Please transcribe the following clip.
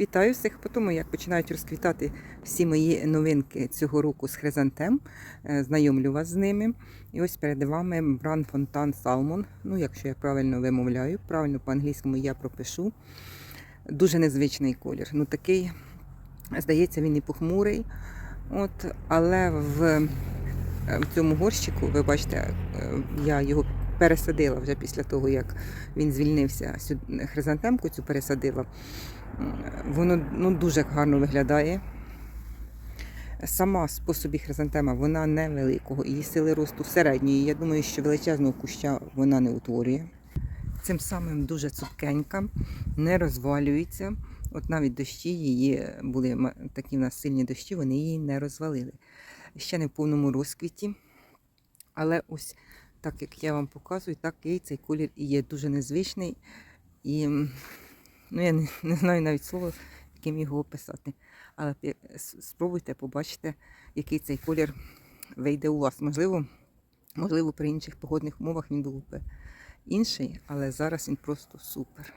Вітаю всіх по тому, як починають розквітати всі мої новинки цього року з хризантем. Е, Знайомлю вас з ними. І ось перед вами Бран Фонтан Салмон. Ну, якщо я правильно вимовляю, правильно по-англійському я пропишу. Дуже незвичний колір. Ну такий, здається, він і похмурий. От, але в, е, в цьому горщику, ви бачите, е, я його пересадила вже після того, як він звільнився. Хризантемку цю пересадила. Воно ну, дуже гарно виглядає. Сама по собі хризантема вона невеликого, її сили росту середньої. Я думаю, що величезного куща вона не утворює. Цим самим дуже цупкенька, не розвалюється. От навіть дощі її були такі в нас сильні дощі, вони її не розвалили. Ще не в повному розквіті. Але ось так як я вам показую, такий цей колір і є дуже незвичний. І ну, я не, не знаю навіть слова, яким його описати. Але спробуйте, побачите, який цей колір вийде у вас. Можливо, можливо, при інших погодних умовах він був би інший, але зараз він просто супер.